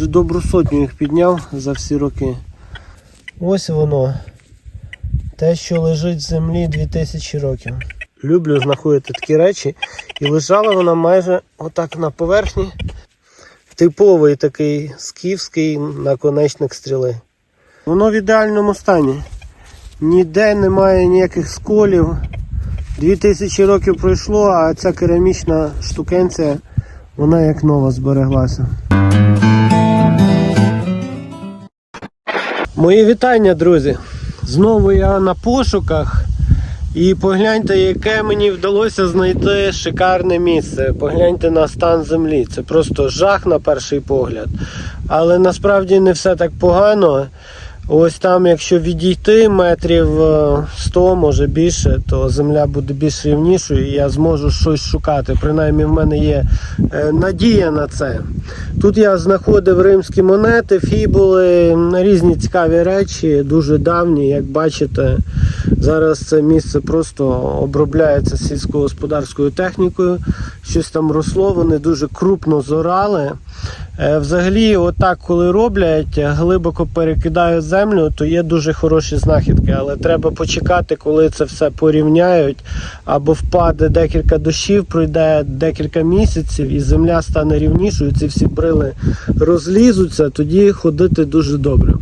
Вже добру сотню їх підняв за всі роки. Ось воно. Те, що лежить в землі 2000 років. Люблю знаходити такі речі. І лежала вона майже отак на поверхні. Типовий такий скіфський наконечник стріли. Воно в ідеальному стані. Ніде немає ніяких сколів. 2000 років пройшло, а ця керамічна штукенція, вона як нова збереглася. Мої вітання, друзі! Знову я на пошуках. І погляньте, яке мені вдалося знайти шикарне місце. Погляньте на стан землі. Це просто жах на перший погляд. Але насправді не все так погано. Ось там, якщо відійти метрів е, 100, може більше, то земля буде більш рівнішою і я зможу щось шукати. Принаймні в мене є е, надія на це. Тут я знаходив римські монети, фібули, різні цікаві речі, дуже давні, як бачите. Зараз це місце просто обробляється сільськогосподарською технікою. Щось там росло, вони дуже крупно зорали. Е, Взагалі, отак, коли роблять, глибоко перекидають землю, то є дуже хороші знахідки. Але треба почекати, коли це все порівняють, або впаде декілька дощів, пройде декілька місяців, і земля стане рівнішою. Ці всі брили розлізуться, тоді ходити дуже добре.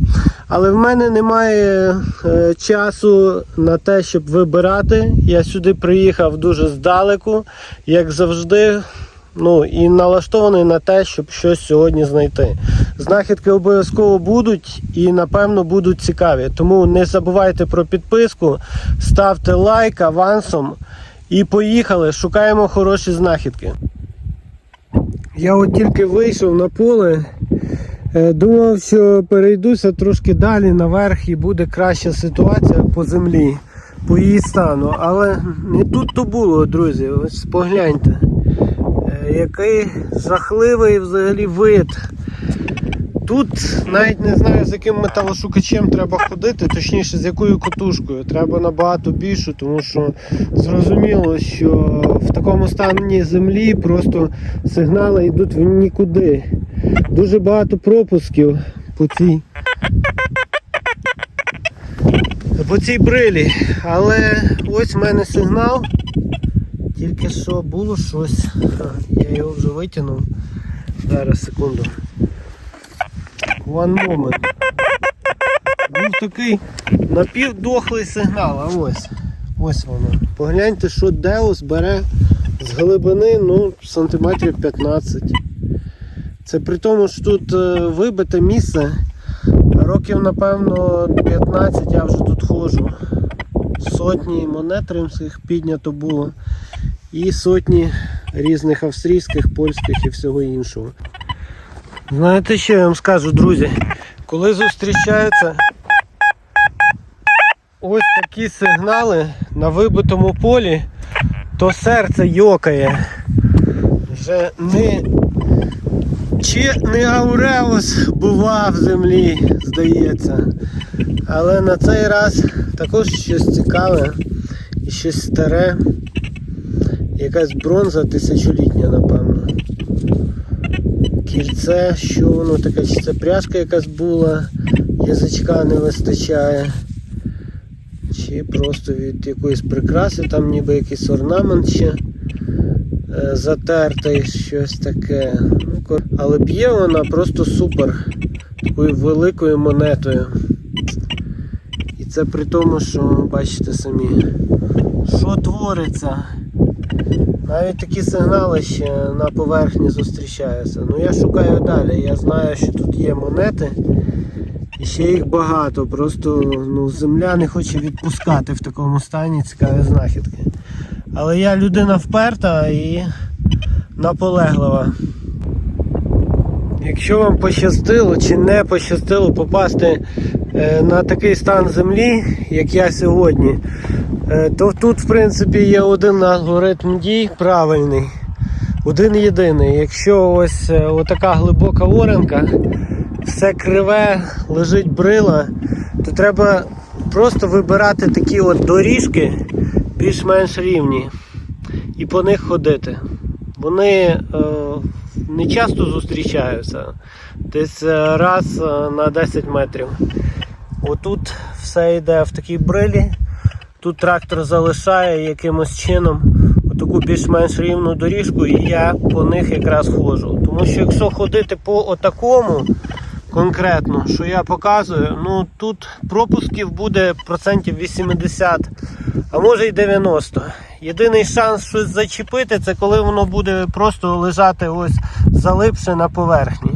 Але в мене немає е, часу на те, щоб вибирати. Я сюди приїхав дуже здалеку, як завжди. Ну і налаштований на те, щоб щось сьогодні знайти. Знахідки обов'язково будуть і напевно будуть цікаві. Тому не забувайте про підписку, ставте лайк авансом і поїхали. Шукаємо хороші знахідки. Я от тільки вийшов на поле. Е, Думав, що перейдуся трошки далі наверх і буде краща ситуація по землі, по її стану. Але не тут то було, друзі. Ось погляньте. Який жахливий взагалі вид. Тут навіть не знаю, з яким металошукачем треба ходити, точніше, з якою котушкою. Треба набагато більшу, тому що зрозуміло, що в такому стані землі просто сигнали йдуть в нікуди. Дуже багато пропусків по цій. По цій брилі. Але ось в мене сигнал. Тільки що було щось. Я його вже витягнув. Зараз секунду. One moment. Був такий напівдохлий сигнал, а ось. Ось воно. Погляньте, що Деус бере з глибини ну, сантиметрів 15. Це при тому, що тут е, вибите місце. Років, напевно, 15 я вже тут ходжу. Сотні монет римських піднято було. І сотні різних австрійських, польських і всього іншого. Знаєте, що я вам скажу, друзі? Коли зустрічаються ось такі сигнали на вибитому полі, то серце йокає. Вже не чи не Ауреус бува в землі, здається. Але на цей раз також щось цікаве і щось старе. Якась бронза тисячолітня, напевно. Кільце, що воно таке, чи це пряжка якась була, язичка не вистачає. Чи просто від якоїсь прикраси, там ніби якийсь орнамент ще е, затертий, щось таке. Ну, але б'є вона просто супер. Такою великою монетою. І це при тому, що бачите самі, що твориться. Навіть такі сигнали ще на поверхні зустрічаються. Ну я шукаю далі. Я знаю, що тут є монети. І ще їх багато. Просто ну, земля не хоче відпускати в такому стані цікаві знахідки. Але я людина вперта і наполеглива. Якщо вам пощастило чи не пощастило попасти е, на такий стан землі, як я сьогодні, то тут в принципі є один алгоритм дій правильний. Один єдиний. Якщо ось е, отака глибока оренка, все криве, лежить брила, то треба просто вибирати такі от доріжки більш-менш рівні і по них ходити. Вони е, не часто зустрічаються. Десь е, раз е, на 10 метрів. Отут все йде в такій брилі. Тут трактор залишає якимось чином таку більш-менш рівну доріжку, і я по них якраз ходжу. Тому що якщо ходити по отакому конкретно, що я показую, ну тут пропусків буде процентів 80, а може й 90. Єдиний шанс щось зачепити, це коли воно буде просто лежати ось залипше на поверхні.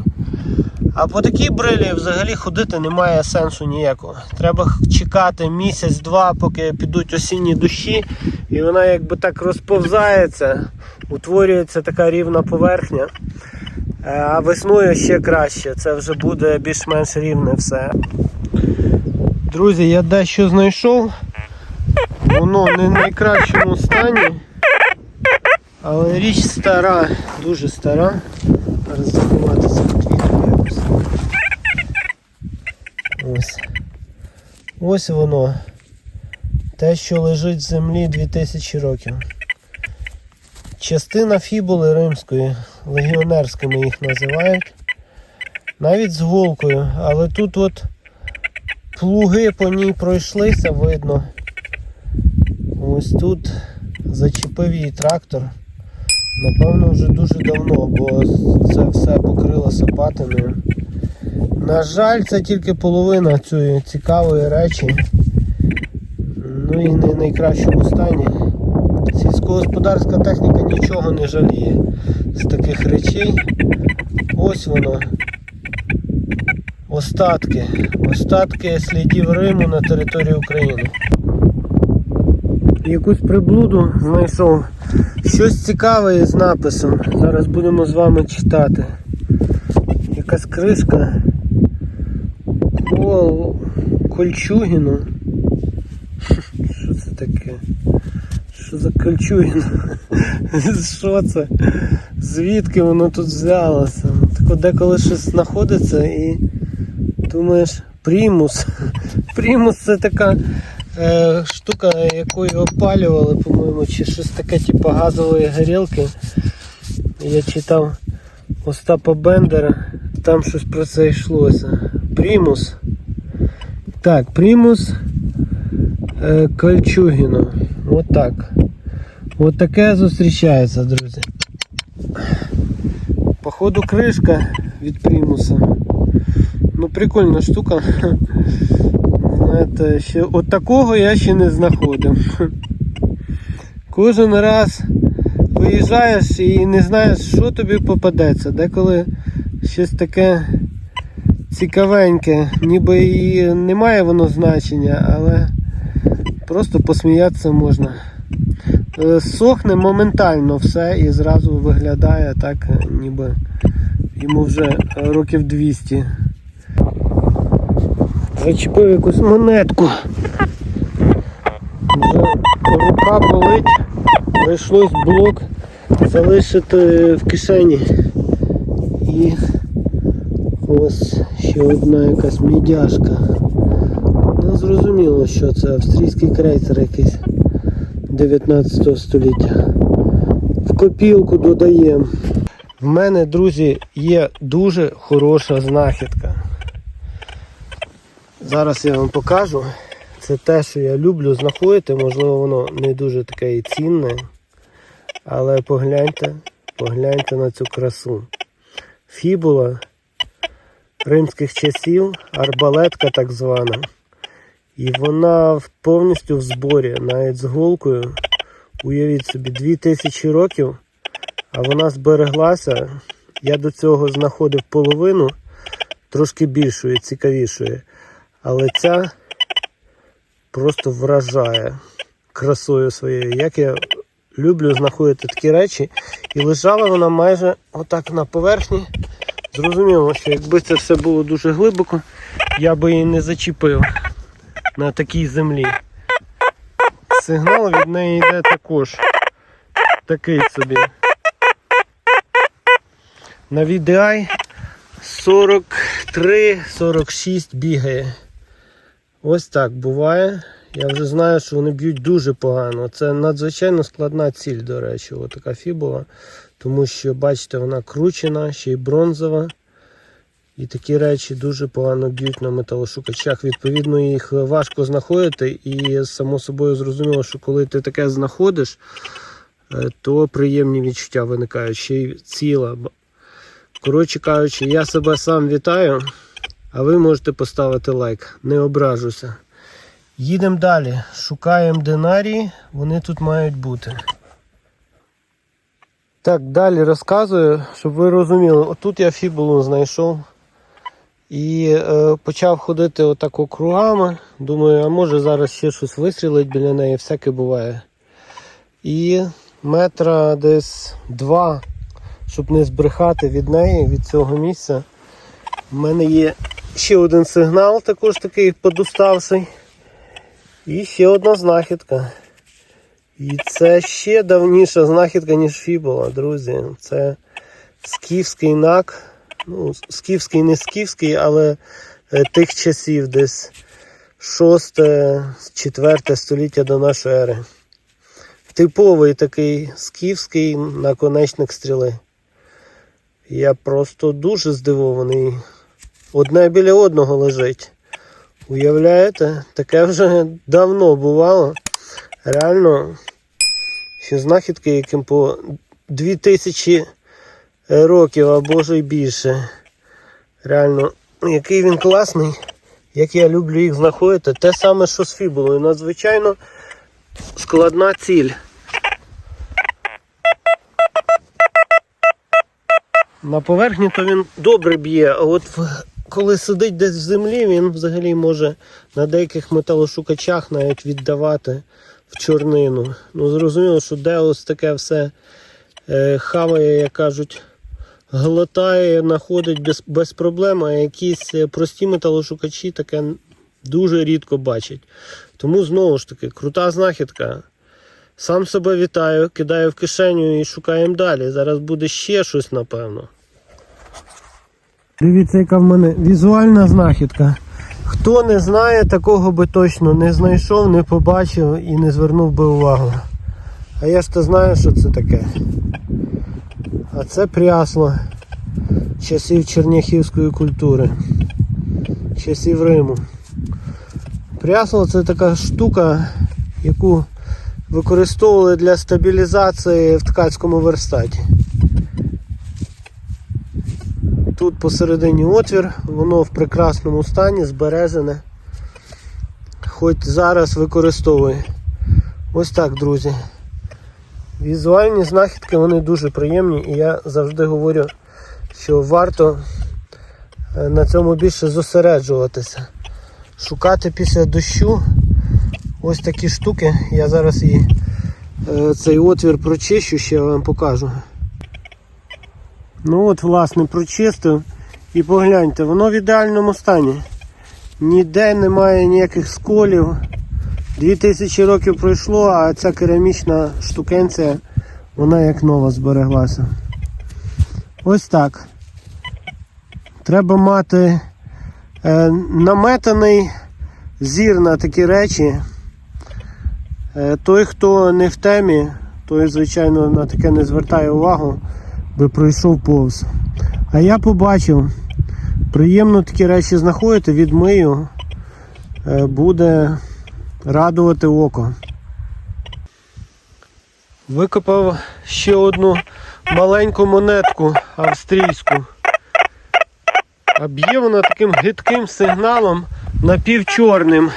А по такій брилі взагалі ходити немає сенсу ніякого. Треба чекати місяць-два, поки підуть осінні дощі, і вона якби так розповзається, утворюється така рівна поверхня. Е, А весною ще краще, це вже буде більш-менш рівне все. Друзі, я дещо знайшов. Воно не в найкращому стані, але річ стара, дуже стара. Зараз заховатися від вітру якось. Ось. Ось воно. Те, що лежить в землі 2000 років. Частина фібули римської, легіонерськими їх називають. Навіть з голкою, але тут от плуги по ній пройшлися, видно. Ось тут зачепив її трактор. Напевно, вже дуже давно, бо це все покрило сапатиною. На жаль, це тільки половина цієї цікавої речі. Ну і не в найкращому стані. Сільськогосподарська техніка нічого не жаліє з таких речей. Ось воно. Остатки. Остатки слідів Риму на території України. Якусь приблуду знайшов. Щось цікаве з написом. Зараз будемо з вами читати. Якась кришка. Кол... Кольчугіну. Що це таке? Що за Кольчугіну? Що це? Звідки воно тут взялося? Так деколи щось знаходиться і думаєш, примус. Примус це така е, штука, якою опалювали, по-моєму, чи щось таке, типу газової горілки. Я читав Остапа Бендера, там щось про це йшлося. Примус. Так, примус е, Кольчугіно. От так. От таке зустрічається, друзі. Походу кришка від примуса. Ну прикольна штука. Знаєте, ще от такого я ще не знаходив. Кожен раз виїжджаєш і не знаєш, що тобі попадеться. Деколи щось таке цікавеньке, ніби і немає воно значення, але просто посміятися можна. Е, Сохне моментально все і зразу виглядає так, ніби йому вже років 200. Зачепив якусь монетку. Вже рука болить, прийшлось блок залишити в кишені. І ось ще одна якась мідяшка. Ну зрозуміло, що це австрійський крейсер якийсь 19 століття. В копілку додаємо. В мене, друзі, є дуже хороша знахідка. Зараз я вам покажу. Це те, що я люблю знаходити, можливо, воно не дуже таке і цінне. Але погляньте, погляньте на цю красу. Фібула римських часів, арбалетка так звана. І вона повністю в зборі, навіть з голкою. Уявіть собі, 2000 років, а вона збереглася. Я до цього знаходив половину, трошки більшої, цікавішої. Але ця просто вражає красою своєю. Як я люблю знаходити такі речі. І лежала вона майже отак на поверхні. Зрозуміло, що якби це все було дуже глибоко, я би її не зачепив на такій землі. Сигнал від неї йде також. Такий собі. На VDI 43-46 бігає. Ось так буває. Я вже знаю, що вони б'ють дуже погано. Це надзвичайно складна ціль, до речі, отака фібула. Тому що, бачите, вона кручена, ще й бронзова. І такі речі дуже погано б'ють на металошукачах. Відповідно, їх важко знаходити. І само собою зрозуміло, що коли ти таке знаходиш, е, то приємні відчуття виникають. Ще й ціла. Коротше кажучи, я себе сам вітаю, а ви можете поставити лайк. Не ображуся. Їдемо далі. Шукаємо динарії, вони тут мають бути. Так, далі розказую, щоб ви розуміли. Отут я фібулу знайшов. І е, почав ходити отак округами. Думаю, а може зараз ще щось вистрілить біля неї, всяке буває. І метра десь два, щоб не збрехати від неї, від цього місця. У мене є ще один сигнал, також такий подуставший. І ще одна знахідка. І це ще давніша знахідка, ніж фібула, друзі. Це скіфський нак. Ну, скіфський не скіфський, але е, тих часів, десь 6-4 століття до нашої ери. Типовий такий скіфський наконечник стріли. Я просто дуже здивований. Одне біля одного лежить. Уявляєте, таке вже давно бувало. Реально, що знахідки, яким по 2000 років або ж і більше. Реально, який він класний, як я люблю їх знаходити. Те саме, що з фібулою. Надзвичайно складна ціль. На поверхні то він добре б'є, а от коли сидить десь в землі, він взагалі може на деяких металошукачах навіть віддавати в чорнину. Ну зрозуміло, що Деус таке все е, хаває, як кажуть, глотає, знаходить без, без проблем, а якісь е, прості металошукачі таке дуже рідко бачать. Тому знову ж таки, крута знахідка. Сам себе вітаю, кидаю в кишеню і шукаємо далі. Зараз буде ще щось, напевно. Дивіться, яка в мене візуальна знахідка. Хто не знає, такого би точно не знайшов, не побачив і не звернув би увагу. А я ж то знаю, що це таке. А це прясло часів черняхівської культури, часів Риму. Прясло це така штука, яку використовували для стабілізації в ткацькому верстаті. Тут посередині отвір, воно в прекрасному стані, збережене. Хоч зараз використовує. Ось так, друзі. Візуальні знахідки вони дуже приємні і я завжди говорю, що варто е, на цьому більше зосереджуватися. Шукати після дощу ось такі штуки. Я зараз і е, цей отвір прочищу, ще вам покажу. Ну от, власне, прочистив і погляньте, воно в ідеальному стані. Ніде немає ніяких сколів. 2000 років пройшло, а ця керамічна штукенція, вона як нова збереглася. Ось так. Треба мати е, наметаний зір на такі речі. Е, той, хто не в темі, той, звичайно, на таке не звертає увагу, би пройшов повз. А я побачив, приємно такі речі знаходити, відмию, е, буде радувати око. Викопав ще одну маленьку монетку австрійську. А б'є вона таким гидким сигналом напівчорним.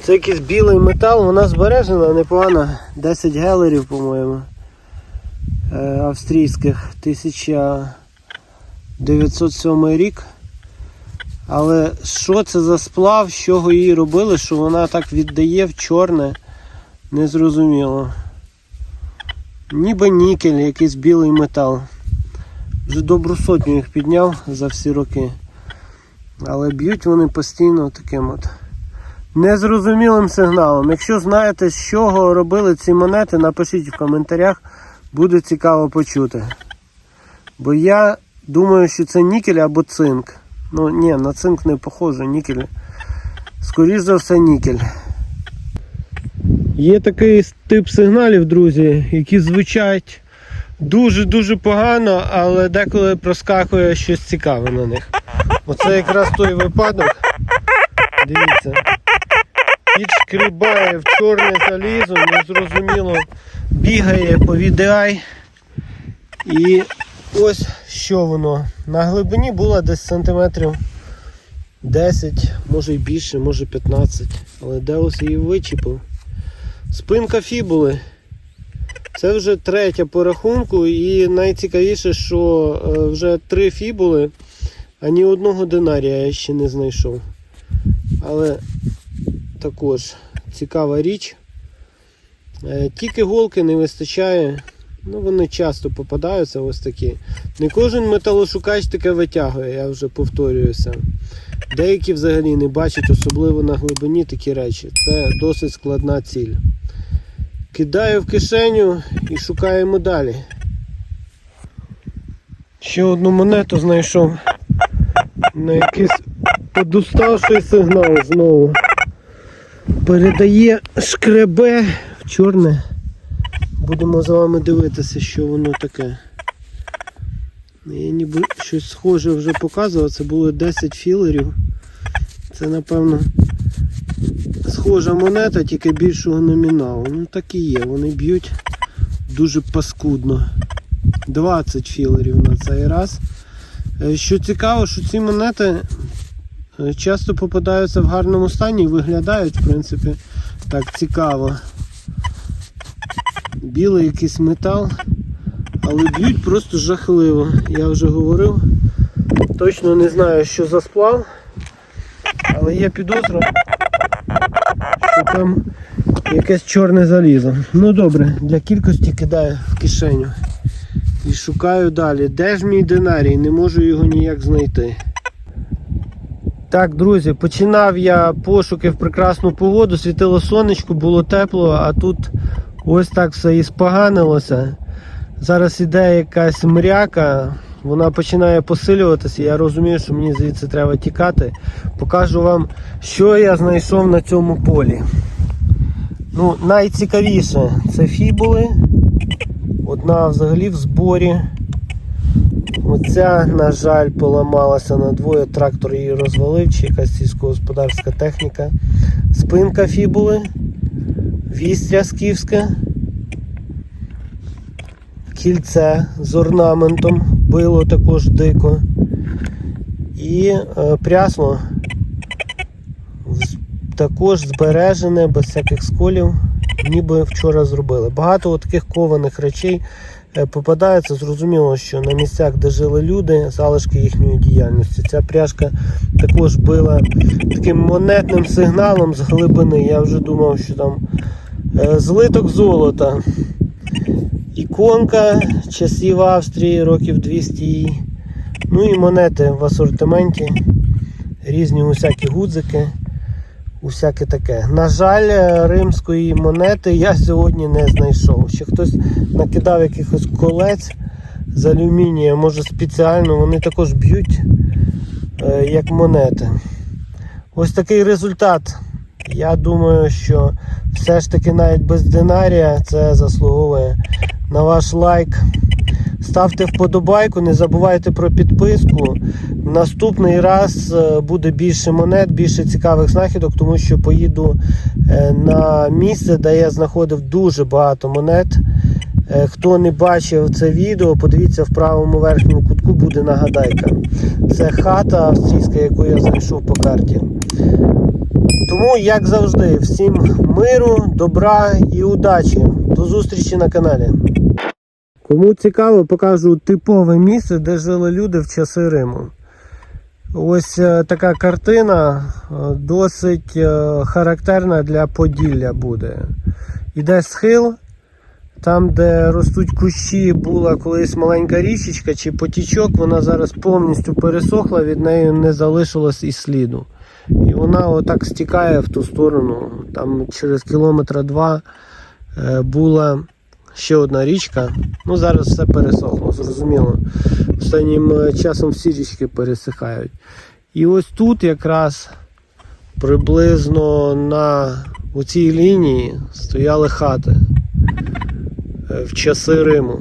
Це якийсь білий метал, вона збережена непогано. 10 гелерів, по-моєму. Е, австрійських 1907 рік. Але що це за сплав, з чого її робили, що вона так віддає в чорне, незрозуміло. Ніби нікель, якийсь білий метал. Вже добру сотню їх підняв за всі роки. Але б'ють вони постійно таким от незрозумілим сигналом. Якщо знаєте, з чого робили ці монети, напишіть в коментарях, буде цікаво почути. Бо я думаю, що це нікель або цинк. Ну ні, на цинк не похоже, нікель. Скоріш за все, нікель. Є такий тип сигналів, друзі, які звучать дуже-дуже погано, але деколи проскакує щось цікаве на них. Оце якраз той випадок. Дивіться. Підшкрібає в чорне залізо, незрозуміло бігає по VDI. І ось що воно. На глибині було десь сантиметрів 10, може й більше, може 15. Але Деус її вичіпив. Спинка фібули. Це вже третя по рахунку, і найцікавіше, що е, вже три фібули, а ні одного динарія я ще не знайшов. Але також цікава річ. Е, Тільки голки не вистачає. Ну, вони часто попадаються ось такі. Не кожен металошукач таке витягує, я вже повторююся. Деякі взагалі не бачать, особливо на глибині такі речі. Це досить складна ціль. Кидаю в кишеню і шукаємо далі. Ще одну монету знайшов. На якийсь подуставший сигнал знову. Передає шкребе в чорне. Будемо з вами дивитися, що воно таке. Я ніби щось схоже вже показував, це було 10 філерів. Це напевно схожа монета, тільки більшого номіналу. Ну так і є, вони б'ють дуже паскудно. 20 філерів на цей раз. Е, Що цікаво, що ці монети часто попадаються в гарному стані і виглядають, в принципі, так цікаво. Білий якийсь метал, але б'ють просто жахливо. Я вже говорив. Точно не знаю, що за сплав, але є підозра, що там якесь чорне залізо. Ну добре, для кількості кидаю в кишеню. І шукаю далі. Де ж мій динарій? Не можу його ніяк знайти. Так, друзі, починав я пошуки в прекрасну погоду, світило сонечко, було тепло, а тут ось так все і споганилося. Зараз іде якась мряка, вона починає посилюватися. Я розумію, що мені звідси треба тікати. Покажу вам, що я знайшов на цьому полі. Ну, найцікавіше це фібули. Одна взагалі в зборі. Оця, на жаль, поламалася на двоє, трактор її розвалив, чи якась сільськогосподарська техніка. Спинка фібули, вістря скіфське, кільце з орнаментом, било також дико. І е, прясло також збережене, без всяких сколів, ніби вчора зробили. Багато таких кованих речей е, попадається. Зрозуміло, що на місцях, де жили люди, залишки їхньої діяльності. Ця пряжка також била таким монетним сигналом з глибини. Я вже думав, що там е, злиток золота. Іконка часів Австрії, років 200. їй. Ну і монети в асортименті. Різні усякі гудзики. Усяке таке. На жаль, е, римської монети я сьогодні не знайшов. Ще хтось накидав якихось колець з алюмінія, може спеціально, вони також б'ють е, як монети. Ось такий результат. Я думаю, що все ж таки навіть без динарія це заслуговує на ваш лайк. Ставте вподобайку, не забувайте про підписку. Наступний раз е, буде більше монет, більше цікавих знахідок, тому що поїду е, на місце, де я знаходив дуже багато монет. Е, Хто не бачив це відео, подивіться в правому верхньому кутку буде нагадайка. Це хата австрійська, яку я знайшов по карті. Тому, як завжди, всім миру, добра і удачі. До зустрічі на каналі. Кому цікаво, покажу типове місце, де жили люди в часи Риму. Ось е, така картина е, досить характерна для Поділля буде. Іде схил, там, де ростуть кущі, була колись маленька річечка чи потічок, вона зараз повністю пересохла, від неї не залишилось і сліду. І вона отак стікає в ту сторону. Там через кілометра два е, була ще одна річка. Ну зараз все пересохло, зрозуміло. Останнім е, часом всі річки пересихають. І ось тут якраз приблизно на цій лінії стояли хати в часи Риму.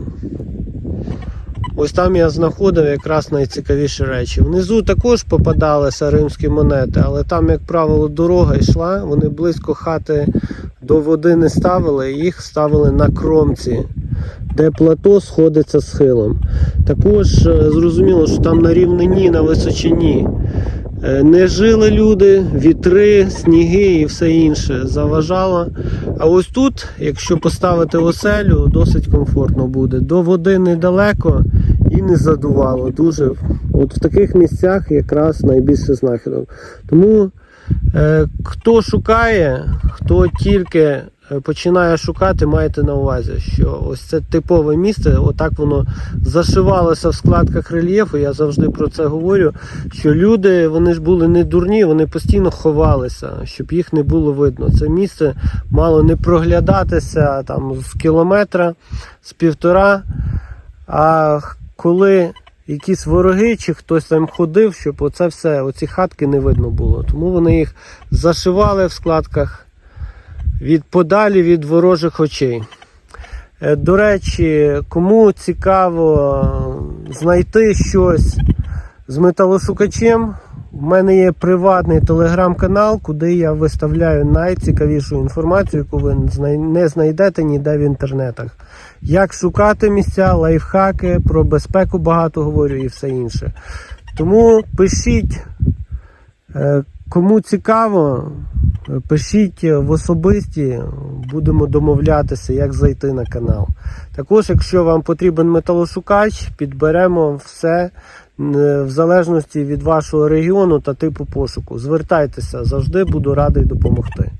Ось там я знаходив якраз найцікавіші речі. Внизу також попадалися римські монети, але там, як правило, дорога йшла. Вони близько хати до води не ставили, їх ставили на кромці, де плато сходиться з схилом. Також е, зрозуміло, що там на рівнині, на височині. Е, Не жили люди, вітри, сніги і все інше заважало. А ось тут, якщо поставити оселю, досить комфортно буде. До води недалеко і не задувало дуже. От в таких місцях якраз найбільше знахідок. Тому е, хто шукає, хто тільки починає шукати, майте на увазі, що ось це типове місце, отак воно зашивалося в складках рельєфу. Я завжди про це говорю. Що люди вони ж були не дурні, вони постійно ховалися, щоб їх не було видно. Це місце мало не проглядатися там з кілометра, з півтора. А коли якісь вороги чи хтось там ходив, щоб оце все, оці хатки не видно було. Тому вони їх зашивали в складках від подалі від ворожих очей. Е, До речі, кому цікаво е, знайти щось з металошукачем, в мене є приватний телеграм-канал, куди я виставляю найцікавішу інформацію, яку ви не знайдете ніде в інтернетах. Як шукати місця, лайфхаки, про безпеку багато говорю і все інше. Тому пишіть, е, кому цікаво, пишіть в особисті, будемо домовлятися, як зайти на канал. Також, якщо вам потрібен металошукач, підберемо все е, в залежності від вашого регіону та типу пошуку. Звертайтеся, завжди буду радий допомогти.